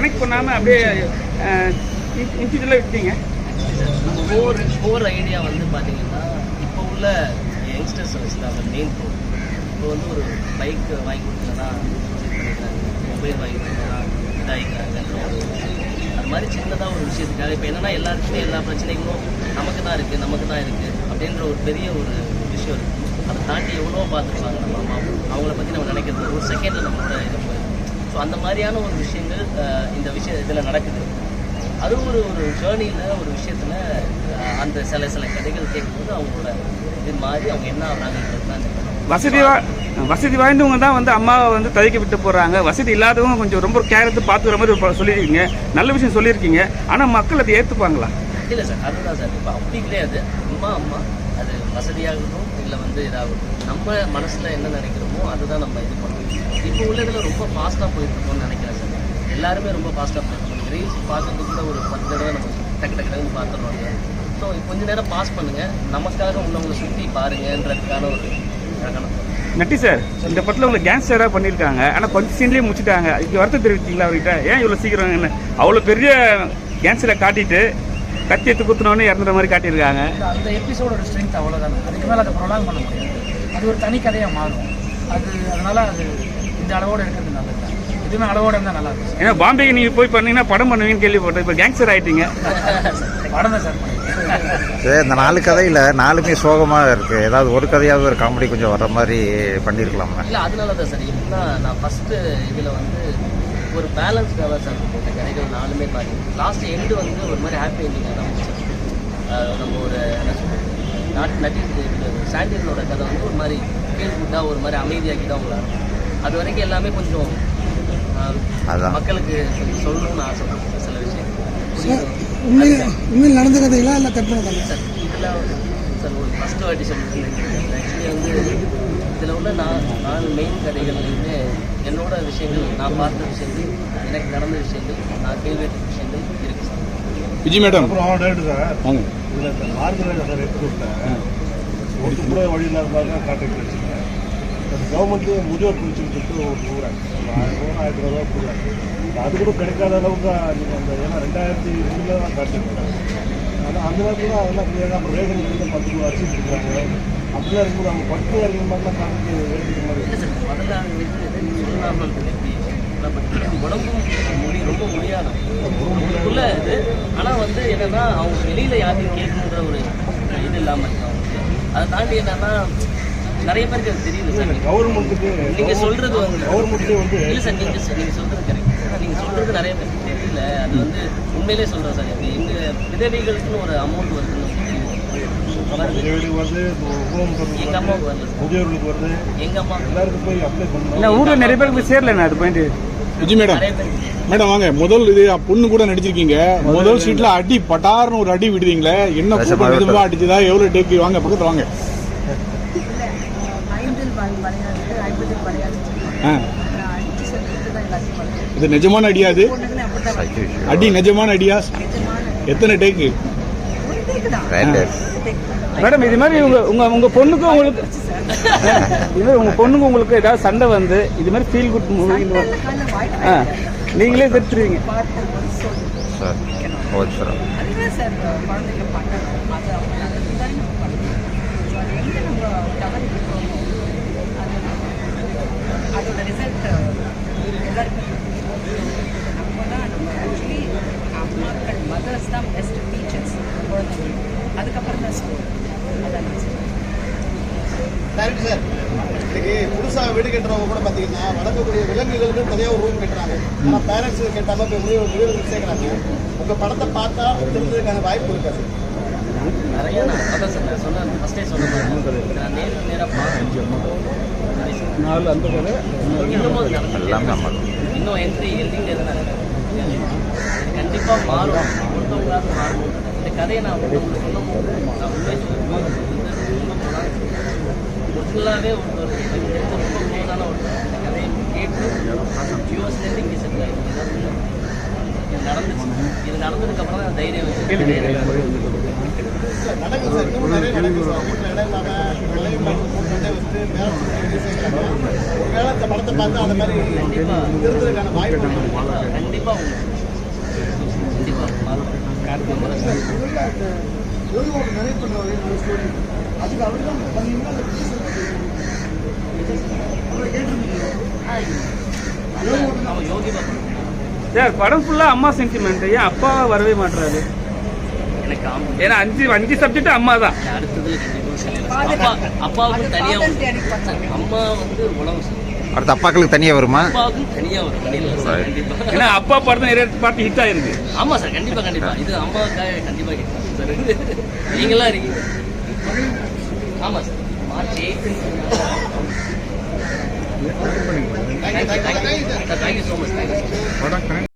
Connect பண்ணாமல் அப்படியே இன்சிடென்ட்லாம் விட்டீங்க. நம்ம கோர் கோர் ஐடியா வந்து பார்த்தீங்கன்னா இப்போ உள்ள யங்ஸ்டர்ஸ் வச்சு தான் மெயின் கோர் இப்போ வந்து ஒரு பைக் வாங்கி கொடுத்தனா மொபைல் வாங்கி கொடுத்தனா இதாகிக்கிறாங்கன்ற ஒரு அது மாதிரி சின்னதாக ஒரு விஷயத்துக்காக இப்போ என்னென்னா எல்லாருக்குமே எல்லா பிரச்சனைகளும் நமக்கு தான் இருக்குது நமக்கு தான் இருக்குது அப்படின்ற ஒரு பெரிய ஒரு விஷயம் இருக்குது அதை தாண்டி எவ்வளோ பார்த்துருப்பாங்க நம்ம அம்மா அவங்கள பற்றி நம்ம நினைக்கிறது ஒரு செகண்டில் நம்மளோட இது ஸோ அந்த மாதிரியான ஒரு விஷயங்கள் இந்த விஷயம் இதில் நடக்குது. அது ஒரு ஒரு ஜேர்னியில் ஒரு விஷயத்தில் அந்த சில சில கதைகள் கேட்கும்போது அவங்களோட இது மாதிரி அவங்க என்ன ஆகுறாங்கன்றது தான் வசதி வா வசதி வாய்ந்தவங்க தான் வந்து அம்மாவை வந்து தவிக்க விட்டு போகிறாங்க வசதி இல்லாதவங்க கொஞ்சம் ரொம்ப கேர் எடுத்து பார்த்துக்கிற மாதிரி ஒரு சொல்லியிருக்கீங்க. நல்ல விஷயம் சொல்லியிருக்கீங்க. ஆனால் மக்கள் அதை ஏற்றுப்பாங்களா இல்லை சார் அதுதான் சார். இப்போ அப்படி கிடையாது. அம்மா அம்மா அது வசதியாகட்டும் இல்லை வந்து இதாகட்டும் நம்ம மனசில் என்ன நினைக்கிறோமோ அதுதான் நம்ம இது பண்ணணும் இப்போ உள்ளதில் ரொம்ப ஃபாஸ்ட்டாக போயிட்டுருக்கோம்னு நினைக்கிறேன் சார். எல்லாருமே ரொம்ப ஃபாஸ்ட்டாக போயிட்டுருக்கோம். ரீல்ஸ் பார்க்கறது கூட ஒரு பத்து தடவை நம்ம டக்கு டக்கு டக்குன்னு பார்த்துருவாங்க ஸோ கொஞ்ச நேரம் பாஸ் பண்ணுங்கள் நமக்காக உள்ளவங்களை சுற்றி பாருங்கன்றதுக்கான ஒரு அழகான நட்டி சார் இந்த படத்தில் உங்களை கேங்ஸ்டராக பண்ணியிருக்காங்க. ஆனால் கொஞ்சம் சீன்லேயே முடிச்சிட்டாங்க. இதுக்கு வருத்தம் தெரிவிச்சிங்களா அவர்கிட்ட? ஏன் இவ்வளோ சீக்கிரம் என்ன? அவ்வளோ பெரிய கேங்ஸ்டரை காட்டிட்டு கத்தி எடுத்து குத்துனோன்னு இறந்துற மாதிரி காட்டியிருக்காங்க. அந்த எபிசோடோட ஸ்ட்ரென்த் அவ்வளோதான் அதுக்கு மேலே அதை ப்ரொலாங் பண்ண முடியாது. அது ஒரு தனி கதையாக மாறும். அது அதனால அது இந்த அளவோடு இருக்கிறது நல்லது. தான் எதுவுமே அளவோடு இருந்தால் நல்லா இருக்கும். ஏன்னா பாம்பேக்கு நீங்கள் போய் பண்ணீங்கன்னா படம் பண்ணுவீங்கன்னு கேள்விப்பட்டேன். இப்போ கேங்ஸ்டர் ஆயிட்டீங்க. படம் தான் சார் இந்த நாலு கதையில் நாலுமே சோகமாக இருக்குது ஏதாவது ஒரு கதையாவது ஒரு காமெடி கொஞ்சம் வர்ற மாதிரி பண்ணியிருக்கலாமா இல்லை அதனால தான் சார் எப்படின்னா நான் ஃபஸ்ட்டு இதில் வந்து ஒரு பேலன்ஸ்டாக தான் சார் இந்த நாலுமே பாருங்க லாஸ்ட் எண்டு வந்து ஒரு மாதிரி ஹாப்பி எண்டிங்காக தான் முடிச்சிருக்கோம். ஆஹ் நம்ம ஒரு என்ன நாட் நட்டி சாண்டியனோட கதை வந்து ஒரு மாதிரி ஃபீல் குட்டாக ஒரு மாதிரி அமைதியாக்கி தான் அவங்கள அது வரைக்கும் எல்லாமே கொஞ்சம். மக்களுக்கு கொஞ்சம் சொல்லணும்னு ஆசைப்படுறேன் சில விஷயம். உண்மையில் உண்மையில் நடந்த கதைகளா இல்லை கற்பனை கதை சார் இதில் சார் ஒரு ஃபஸ்ட்டு வாட்டி சொல்லிட்டு ஆக்சுவலி வந்து இதில் உள்ள நான் நாலு மெயின் கதைகள்லையுமே என்னோட விஷயங்கள் நான் பார்த்த விஷயங்கள் எனக்கு நடந்த விஷயங்கள் நான் கேள்விப்பட்ட விஷயங்கள் இருக்கு சார். விஜய் மேடம். அப்புறம் டேட்டு சார். இதில் இந்த மார்கரேட் சார் எடுத்து விட்டேன் ஒரு கூட வழி இல்லாத கான்ட்ராக்ட் அந்த கவர்மெண்ட்டு முதியோர் பிடிச்சின்னு சொல்லிட்டு ஒரு ஒரு ஆயிரம் ரூபா ஆயிரத்தி ரூபா கொடுக்குறாங்க. அது கூட கிடைக்காத அளவுக்கு நீங்கள் அந்த ஏன்னா ரெண்டாயிரத்தி ரெண்டில் தான் காட்டிருக்காங்க ஆனால் அந்த நேரத்தில் அதெல்லாம் கடையில் பத்து ரூபா அரிசி கொடுக்குறாங்க. அப்படிலாம் இருக்கும்போது அவங்க பட்டியாக இருக்கிற மாதிரிலாம் காமிச்சு வேண்டிக்கிற மாதிரி வந்து உடம்பும் மொழி ரொம்ப முடியாத உள்ள இது. ஆனால் வந்து என்னன்னா அவங்க வெளியில் யாரையும் கேட்கணுன்ற ஒரு இது இல்லாமல் அதை தாண்டி என்னன்னா நிறைய பேருக்கு அது தெரியல சார். கவர்மெண்ட்டுக்கு நீங்க சொல்றது வந்து கவர்மெண்ட்டே வந்து இல்ல சார் நீங்க சொ- நீங்க சொல்றது கரெக்ட் நீங்க சொல்றது நிறைய பேருக்கு தெரியல அது வந்து உண்மையிலே சொல்றேன் சார். இது எங்க விதவைகளுக்குன்னு ஒரு அமௌண்ட் வருதுன்னு இல்லை நிறைய பேருக்கு சேரல அது பாயிண்ட் விஜய் மேடம் மேடம் வாங்க. முதல் இது பொண்ணு கூட நடிச்சிருக்கீங்க. முதல் சீட்ல அடி பட்டார்னு ஒரு அடி விடுவீங்களே என்ன கூட்டம். இதுவா அடிச்சதா? எவ்வளவு டேக்கு? வாங்க பக்கத்துல வாங்க. இது நிஜமான அடியா அடி நிஜமான அடியா? எத்தனை டேக்கு மேடம் இது மாதிரி உங்க உங்க உங்க பொண்ணுக்கும் உங்களுக்கு இது மாதிரி உங்க பொண்ணுக்கு உங்களுக்கு ஏதாவது சண்டை வந்து இது மாதிரி ஃபீல் குட் மூவி ஆ நீங்களே தெரிஞ்சிருவீங்க. Sir okay sir. குழந்தைங்க பண்ணணும் அது அவங்க நல்லது தான் நம்ம பண்ணணும் ஸோ அது எங்கே நம்ம தவறு இருக்கிறோமோ அது அதோட ரிசல்ட் எல்லாருக்கும் நம்ம தான் நம்ம ஆக்சுவலி மதர்ஸ் தான் பெஸ்ட் டீச்சர்ஸ் குழந்தைங்களுக்கு அதுக்கப்புறம் தான் ஸ்கூல் அதான். கரெக்ட் சார் இன்னைக்கு புதுசா வீடு கட்டுறவங்க கூட பாத்தீங்கன்னா வளர்க்கக்கூடிய விலங்குகளுக்கு தனியாக ஒரு ரூம் கட்டுறாங்க. ஆனால் பேரண்ட்ஸ் கேட்டாம இப்போ முடிவு வீடு சேர்க்குறாங்க. உங்க படத்தை பார்த்தா திருந்ததுக்கான வாய்ப்பு இருக்கா. சார் நிறைய நான் அதான் சார் நான் சொன்ன ஃபஸ்ட்டே சொன்ன மாதிரி நான் நேரில் நேராக பார்க்கணும் நாலு அந்த. ஆமாம் இன்னும் என்ட்ரி எண்டிங் எதுவும் கண்டிப்பாக மாறும். ஒருத்தவங்களாவது மாறும் இந்த கதையை நான் ஒருத்தவங்களுக்கு சொல்லும் போது நான் ஃபுல்லாகவே ஒரு ஒரு ரொம்ப க்ளோஸான ஒரு இந்த கதையை கேட்டு ஜியோஸ்லேருந்து இங்கே செட்டில் ஆகிடுச்சு இது நடந்துச்சு இது நடந்ததுக்கப்புறம் தான் தைரியம் வச்சு கண்டிப்பாக சார் படம் ஃபுல்லாக அம்மா சென்டிமெண்ட் ஏன் அப்பா வரவே மாட்டுறாரு எனக்கு ஆமா ஏன்னா அஞ்சு அஞ்சு சப்ஜெக்ட் அம்மா தான் அடுத்ததுல கண்டிப்பா சொல்லலாம். அப்பா அப்பாவுக்கும் தனியா உண்டு. அம்மா வந்து உலகம். அடுத்த அப்பாக்களுக்கு தனியாக வருமா? அப்பாவுக்கும் தனியா ஒரு பண்ணிடலாம் சார் கண்டிப்பா ஏன்னா அப்பா படம் நிறைய பாட்டு ஹிட் ஆயிருக்கு. ஆமா சார் கண்டிப்பா கண்டிப்பா. இது அம்மாவுக்காக கண்டிப்பா கேட்கலாம் சார். நீங்களா இருக்கீங்க. ஆமா sir. March eight thank you so much thank you